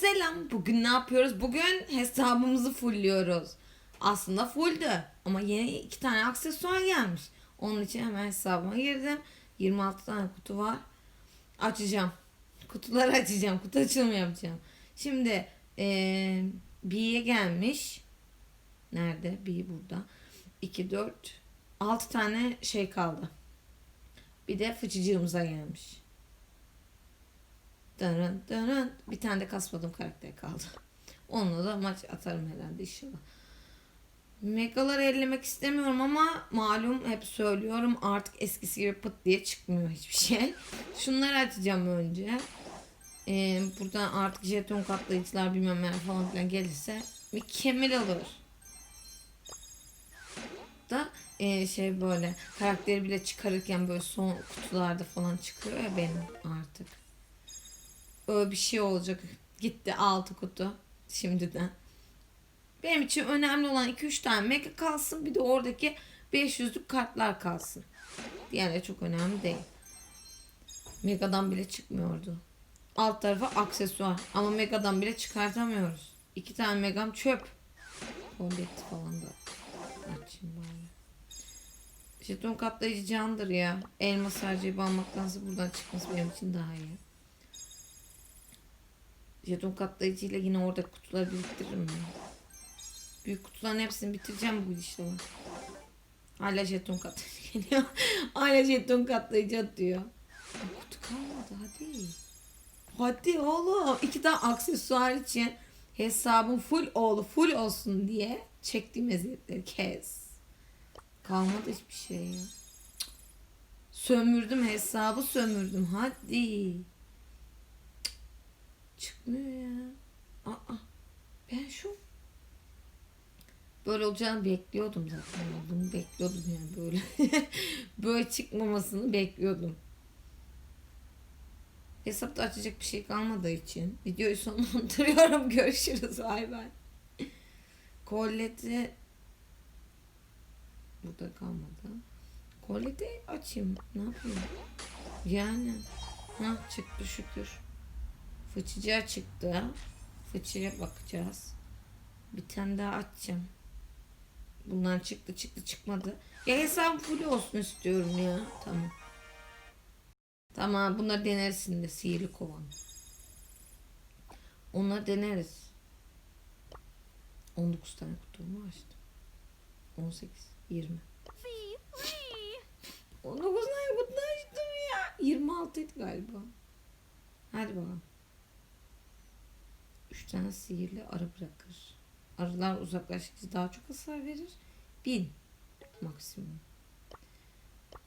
Selam. Bugün ne yapıyoruz? Bugün hesabımızı fullliyoruz. Aslında fulldü. Ama yeni iki tane aksesuar gelmiş. Onun için hemen hesabıma girdim. 26 tane kutu var. Açacağım. Kutuları açacağım. Kutu açılımı yapacağım. Şimdi eee B'ye gelmiş. Nerede? B burada. 2, 4, 6 tane şey kaldı. Bir de fıçıcığımıza gelmiş. Dırın dırın. Bir tane de kasmadığım karakter kaldı. Onunla da maç atarım herhalde inşallah. Megaları ellemek istemiyorum ama malum hep söylüyorum artık eskisi gibi pıt diye çıkmıyor hiçbir şey. Şunları açacağım önce. Ee, buradan artık jeton katlayıcılar bilmem ne falan filan gelirse mükemmel olur. Da e, şey böyle karakteri bile çıkarırken böyle son kutularda falan çıkıyor ya benim artık. Öyle bir şey olacak. Gitti 6 kutu şimdiden. Benim için önemli olan 2-3 tane mega kalsın. Bir de oradaki 500'lük kartlar kalsın. Diğerleri çok önemli değil. Mega'dan bile çıkmıyordu. Alt tarafı aksesuar. Ama Mega'dan bile çıkartamıyoruz. İki tane Mega'm çöp. Kolyetti falan da. Açayım bari. Jeton katlayıcı candır ya. Elmas harcayıp almaktansa buradan çıkması benim için daha iyi. Jeton katlayıcıyla yine orada kutuları biriktiririm ben. Büyük kutuların hepsini bitireceğim bu inşallah. Hala jeton katlayıcı geliyor. Hala jeton katlayıcı atıyor. Kutu kalmadı hadi. Hadi oğlum. İki tane aksesuar için hesabım full oğlu full olsun diye çektiğim eziyetleri kes. Kalmadı hiçbir şey ya. Sömürdüm hesabı sömürdüm. Hadi. Çıkmıyor ya. Aa, ben şu böyle olacağını bekliyordum zaten. Bunu bekliyordum yani böyle. böyle çıkmamasını bekliyordum. Hesapta açacak bir şey kalmadığı için videoyu sonlandırıyorum. Görüşürüz. Bay bay. Kolleti burada kalmadı. Kolleti açayım. Ne yapayım? Yani. Ha çıktı şükür. Fıçıcıya çıktı. Fıçıya bakacağız. Bir tane daha açacağım. Bundan çıktı çıktı çıkmadı. Ya hesabım full olsun istiyorum ya. Tamam. Tamam bunları deneriz şimdi. Sihirli kovan. Onları deneriz. 19 tane kutumu açtım. 18, 20. 19 tane kutu açtım ya. 26 idi galiba. Hadi bakalım. 3 tane sihirli arı bırakır. Arılar uzaklaştıkça daha çok hasar verir. 1000 maksimum.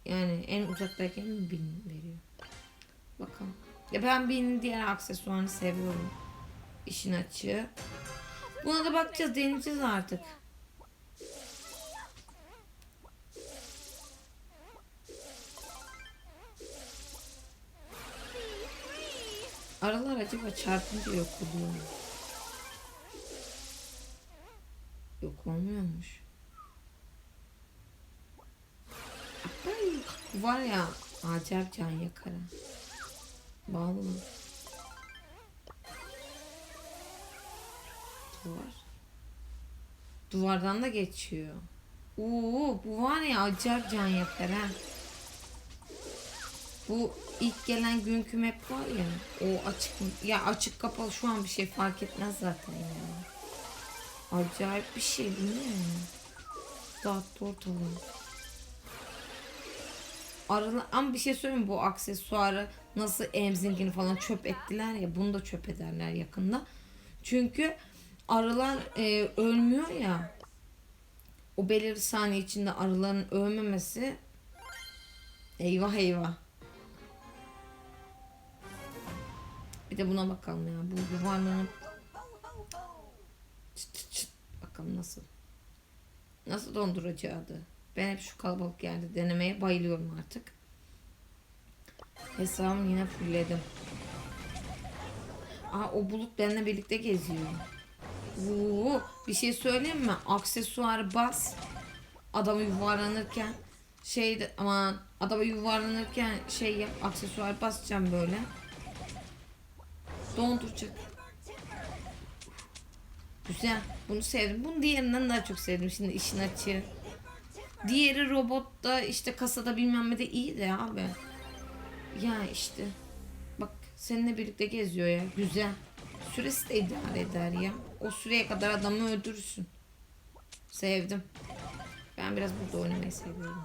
Yani en uzaktayken 1000 veriyor. Bakalım. Ya ben bin diğer aksesuarını seviyorum. İşin açığı. Buna da bakacağız, deneyeceğiz artık. Aralar acaba çarpınca yok oluyor mu? Olmuyormuş. Ay, var ya acayip can yakar. ha. Bağlı mı? Duvar. Duvardan da geçiyor. Oo, bu var ya acayip can yakar ha. Bu ilk gelen günkü map var ya. O açık? Ya açık kapalı şu an bir şey fark etmez zaten ya. Acayip bir şey değil mi? Dağıttı ortalığı. Arılar, ama bir şey söyleyeyim bu aksesuarı nasıl emzingini falan çöp ettiler ya bunu da çöp ederler yakında. Çünkü arılar e, ölmüyor ya. O belirli saniye içinde arıların ölmemesi eyvah eyvah. Bir de buna bakalım ya. Bu yuvarlanıp Bakalım nasıl. Nasıl donduracağı Ben hep şu kalabalık yerde denemeye bayılıyorum artık. Hesabımı yine fullledim. Aa o bulut benimle birlikte geziyor. Oo, bir şey söyleyeyim mi? Aksesuar bas. Adamı yuvarlanırken şey aman adamı yuvarlanırken şey yap aksesuar basacağım böyle. Donduracak. Güzel. Bunu sevdim. Bunu diğerinden daha çok sevdim. Şimdi işin açığı. Diğeri robotta işte kasada bilmem ne de iyi de abi. Ya işte. Bak seninle birlikte geziyor ya. Güzel. Süresi de idare eder ya. O süreye kadar adamı öldürürsün. Sevdim. Ben biraz burada oynamayı seviyorum.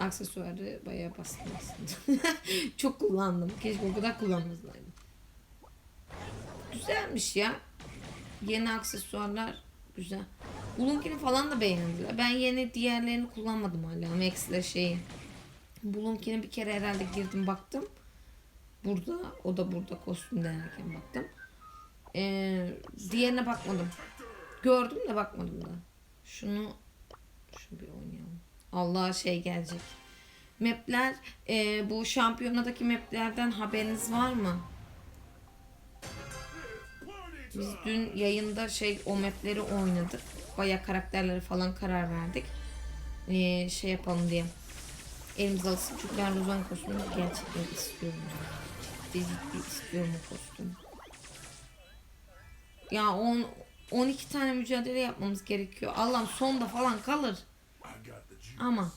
Aksesuarı bayağı bastım aslında. Çok kullandım. Keşke o kadar kullanmasaydım. Güzelmiş ya. Yeni aksesuarlar güzel. Bulunkini falan da beğendiler. Ben yeni diğerlerini kullanmadım hala. Max'le şeyi. Bulunkini bir kere herhalde girdim baktım. Burada. O da burada kostüm denerken baktım. Ee, diğerine bakmadım. Gördüm de bakmadım da. Şunu şunu bir oynayalım. Allah şey gelecek. Mapler e, bu şampiyonadaki maplerden haberiniz var mı? Biz dün yayında şey o mapleri oynadık. Baya karakterleri falan karar verdik. Ee, şey yapalım diye. Elimize alsın çünkü ben Rozan kostümü gerçekten istiyorum. Ciddi ciddi istiyorum o kostümü. Ya 10 12 tane mücadele yapmamız gerekiyor. Allah'ım sonda falan kalır. Ama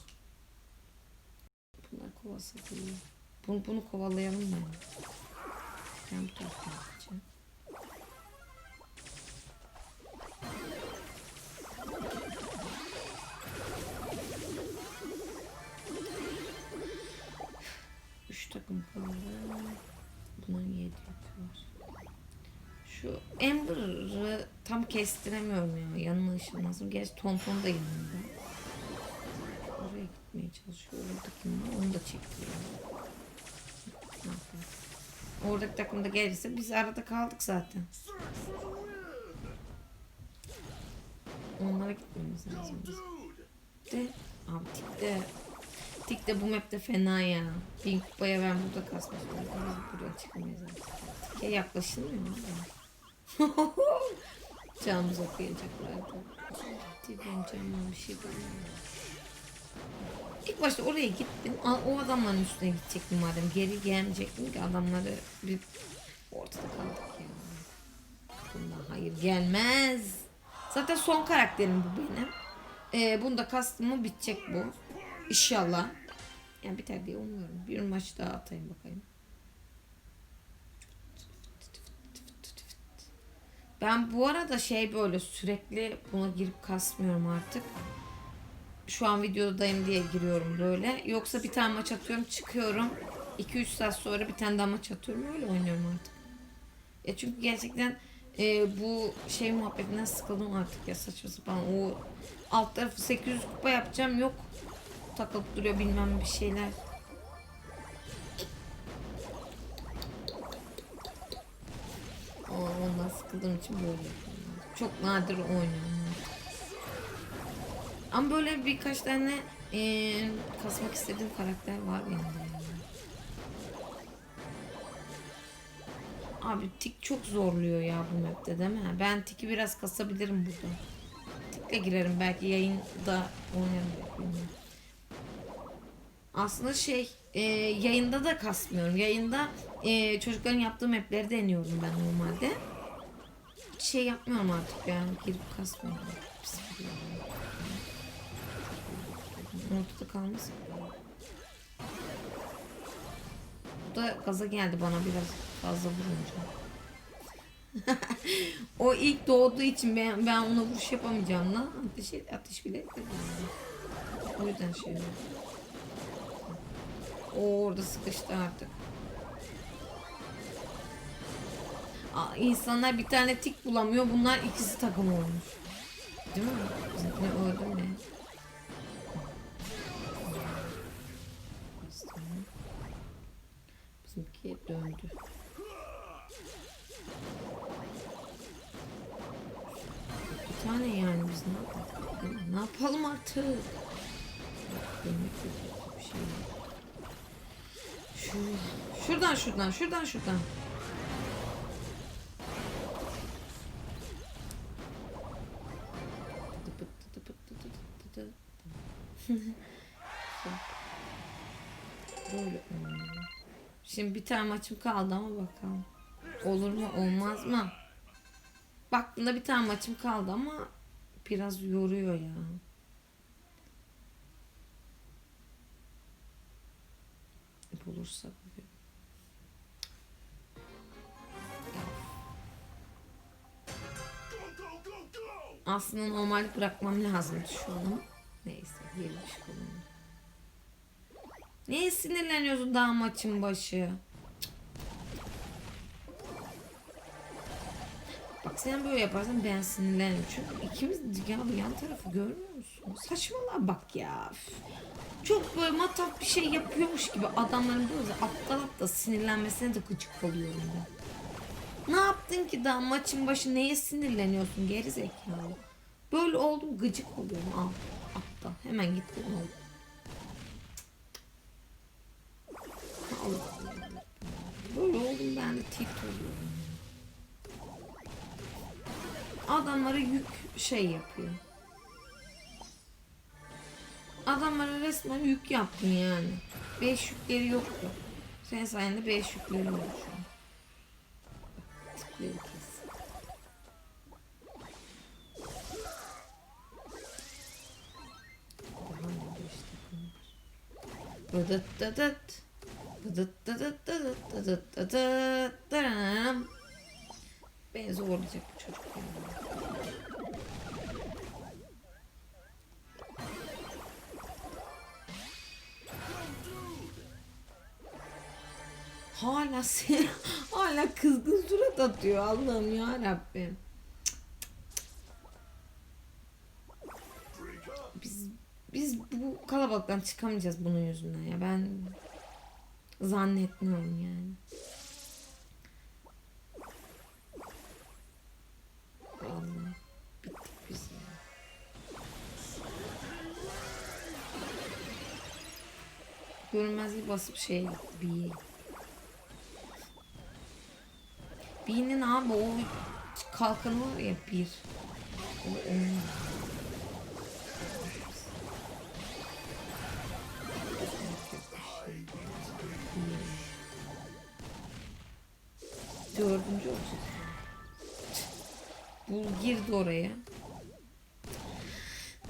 bunlar kovası değil. Bunu, bunu kovalayalım ben. Ben bu taraftan gideceğim. Takım kaldı. Bunların yedi yapıyorlar. Şu Amber'ı tam kestiremiyorum ya. Yanına ışınlasın. Gerçi Tonton da yanında. Oraya gitmeye çalışıyor. Orada kim var? Onu da çekiyor. Oradaki takım da gelirse biz arada kaldık zaten. Onlara gitmemiz lazım. De, abi de Tik de bu mapte fena ya. Bin kupaya ben burada oldum. Biz buraya çıkamayız artık. Tik'e yaklaşılmıyor abi. Canımız okuyacaklardı. Benim canıma bir şey bulmuyor. İlk başta oraya gittim. O adamların üstüne gidecektim madem. Geri gelmeyecektim ki adamları bir ortada kaldık ya. Bunda hayır gelmez. Zaten son karakterim bu benim. Ee, bunda kastım mı bitecek bu. İnşallah. Yani biter diye umuyorum. Bir maç daha atayım bakayım. Ben bu arada şey böyle sürekli buna girip kasmıyorum artık. Şu an videodayım diye giriyorum böyle. Yoksa bir tane maç atıyorum çıkıyorum. 2-3 saat sonra bir tane daha maç atıyorum. Öyle oynuyorum artık. Ya çünkü gerçekten e, bu şey muhabbetinden sıkıldım artık ya saçma sapan. O alt tarafı 800 kupa yapacağım yok. Takılıp duruyor bilmem bir şeyler. Ondan sıkıldığım için böyle yapıyorum. Çok nadir oynuyorum. Ama böyle birkaç tane eee, kasmak istediğim karakter var benim yani. Abi tik çok zorluyor ya bu map'te değil mi? Ben tiki biraz kasabilirim burada. Tikle girerim belki yayında oynarım bilmiyorum. Aslında şey e, yayında da kasmıyorum. Yayında e, çocukların yaptığı mapleri deniyorum ben normalde. Hiç şey yapmıyorum artık yani girip kasmıyorum. Ortada kalmasın. Bu da gaza geldi bana biraz fazla vurunca. o ilk doğduğu için ben, ben ona vuruş yapamayacağım lan. Ateş, ateş bile. O yüzden şey oldu. Orada sıkıştı artık. Aa, insanlar bir tane tik bulamıyor. Bunlar ikisi takım olmuş. Değil mi? Bizimkine öldü mü? Bizimki döndü. Bir tane yani biz ne yapalım? Ne yapalım artık? Yemek yok, bir şey yok. Şu, şuradan şuradan şuradan şuradan. Böyle. Şimdi bir tane maçım kaldı ama bakalım. Olur mu olmaz mı? Baktığında bir tane maçım kaldı ama biraz yoruyor ya. Bulursak bugün. Aslında normal bırakmam lazımdı şu an neyse girmiş kolumda. Niye sinirleniyorsun daha maçın başı? Bak sen böyle yaparsan ben sinirlenirim. Çünkü ikimiz ya yan tarafı görmüyor musun? Saçmalığa bak ya. Üf. Çok böyle mataf bir şey yapıyormuş gibi adamların böyle aptal aptal sinirlenmesine de gıcık oluyorum ben. Ne yaptın ki daha maçın başı neye sinirleniyorsun geri zekalı? Böyle oldum gıcık oluyorum al. Aptal. Hemen gitti ne oldu? Böyle oldum ben de tilt oluyorum. Adamlara yük şey yapıyor. Adamlara resmen yük yaptım yani. Beş yükleri yoktu. Senin sayende beş yükleri oldu şu an. Tipleri kes. Bıdıt dıdıt. Bıdıt dıdıt dıdıt dıdıt dıdıt. Beni zorlayacak bu çocuk ya. Hala hala kızgın surat atıyor Allah'ım ya Rabbim. Biz biz bu kalabalıktan çıkamayacağız bunun yüzünden ya ben zannetmiyorum yani. Vallahi bittik biz ya. Görünmezliği basıp şey bir B'nin abi o kalkanı var ya bir. O. Dördüncü olacak. Bu girdi oraya.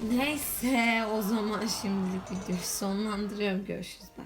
Neyse o zaman şimdilik videoyu sonlandırıyorum. Görüşürüz. Bay.